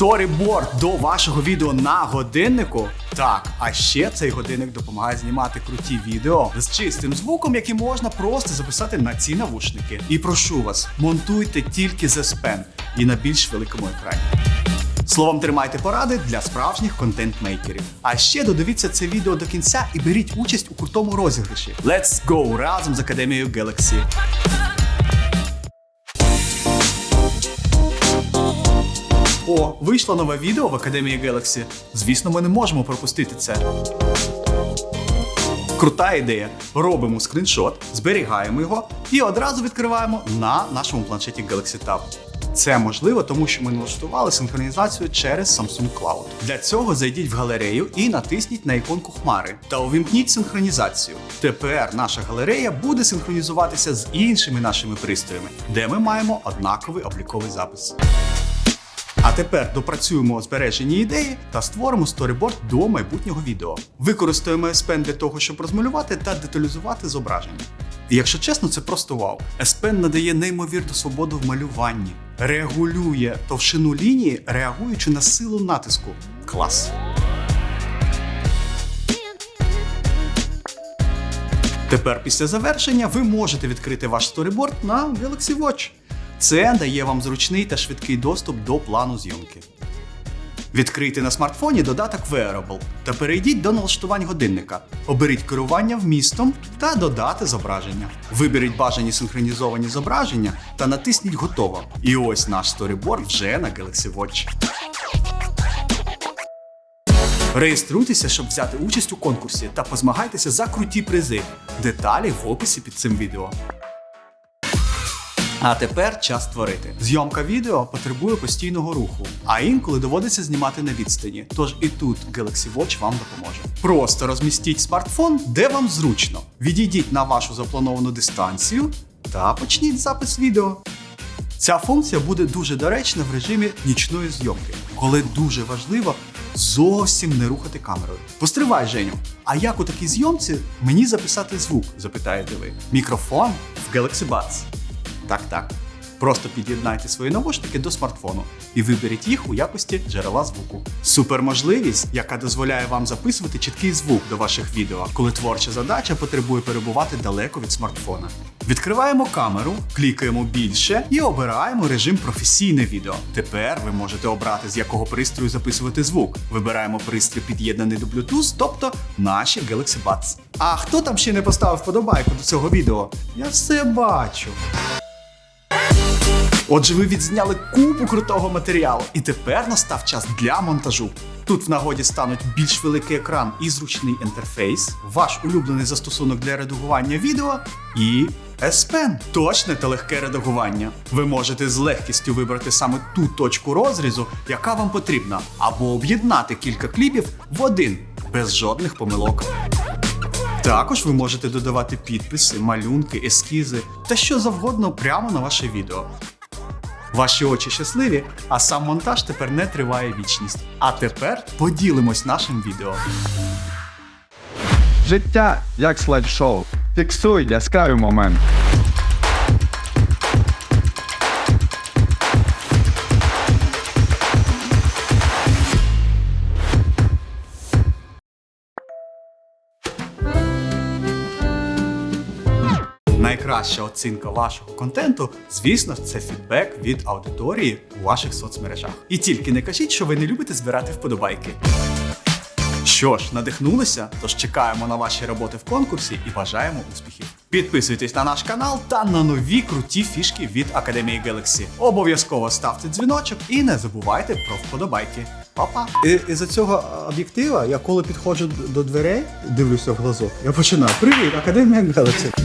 Сторіборд до вашого відео на годиннику. Так, а ще цей годинник допомагає знімати круті відео з чистим звуком, які можна просто записати на ці навушники. І прошу вас, монтуйте тільки з S Pen і на більш великому екрані. Словом, тримайте поради для справжніх контент-мейкерів. А ще додивіться це відео до кінця і беріть участь у крутому розіграші. Let's go разом з Академією Galaxy. О, вийшло нове відео в Академії Galaxy. Звісно, ми не можемо пропустити це. Крута ідея. Робимо скріншот, зберігаємо його і одразу відкриваємо на нашому планшеті Galaxy Tab. Це можливо, тому що ми налаштували синхронізацію через Samsung Cloud. Для цього зайдіть в галерею і натисніть на іконку хмари та увімкніть синхронізацію. Тепер наша галерея буде синхронізуватися з іншими нашими пристроями, де ми маємо однаковий обліковий запис. А тепер допрацюємо збережені ідеї та створимо сторіборд до майбутнього відео. Використаємо S Pen для того, щоб розмалювати та деталізувати зображення. І якщо чесно, це просто вау. S Pen надає неймовірну свободу в малюванні, регулює товщину лінії, реагуючи на силу натиску. Клас! Тепер після завершення ви можете відкрити ваш сторіборд на Galaxy Watch. Це дає вам зручний та швидкий доступ до плану зйомки. Відкрийте на смартфоні додаток Wearable та перейдіть до налаштувань годинника. Оберіть керування вмістом та додати зображення. Виберіть бажані синхронізовані зображення та натисніть Готово. І ось наш сторіборд вже на Galaxy Watch. Реєструйтеся, щоб взяти участь у конкурсі та позмагайтеся за круті призи. Деталі в описі під цим відео. А тепер час творити. Зйомка відео потребує постійного руху, а інколи доводиться знімати на відстані. Тож і тут Galaxy Watch вам допоможе. Просто розмістіть смартфон, де вам зручно. Відійдіть на вашу заплановану дистанцію та почніть запис відео. Ця функція буде дуже доречна в режимі нічної зйомки, коли дуже важливо зовсім не рухати камерою. Постривай, Женю. А як у такій зйомці мені записати звук? запитаєте ви. Мікрофон в Galaxy Buds. Так, так. Просто під'єднайте свої навушники до смартфону і виберіть їх у якості джерела звуку. Суперможливість, яка дозволяє вам записувати чіткий звук до ваших відео, коли творча задача потребує перебувати далеко від смартфона. Відкриваємо камеру, клікаємо більше і обираємо режим професійне відео. Тепер ви можете обрати, з якого пристрою записувати звук. Вибираємо пристрій під'єднаний до Bluetooth, тобто наші Galaxy Buds. А хто там ще не поставив вподобайку до цього відео? Я все бачу. Отже, ви відзняли купу крутого матеріалу, і тепер настав час для монтажу. Тут в нагоді стануть більш великий екран і зручний інтерфейс, ваш улюблений застосунок для редагування відео і S Pen. Точне та легке редагування. Ви можете з легкістю вибрати саме ту точку розрізу, яка вам потрібна, або об'єднати кілька кліпів в один без жодних помилок. Також ви можете додавати підписи, малюнки, ескізи та що завгодно прямо на ваше відео. Ваші очі щасливі, а сам монтаж тепер не триває вічність. А тепер поділимось нашим відео. Життя як слайд-шоу. Фіксуй яскравий момент. Найкраща оцінка вашого контенту, звісно, це фідбек від аудиторії у ваших соцмережах. І тільки не кажіть, що ви не любите збирати вподобайки. Що ж, надихнулися? Тож чекаємо на ваші роботи в конкурсі і бажаємо успіхів. Підписуйтесь на наш канал та на нові круті фішки від Академії Galaxy. Обов'язково ставте дзвіночок і не забувайте про вподобайки. Па-па! І, і за цього об'єктива я коли підходжу до дверей, дивлюся в глазок, я починаю. Привіт, Академія Galaxy!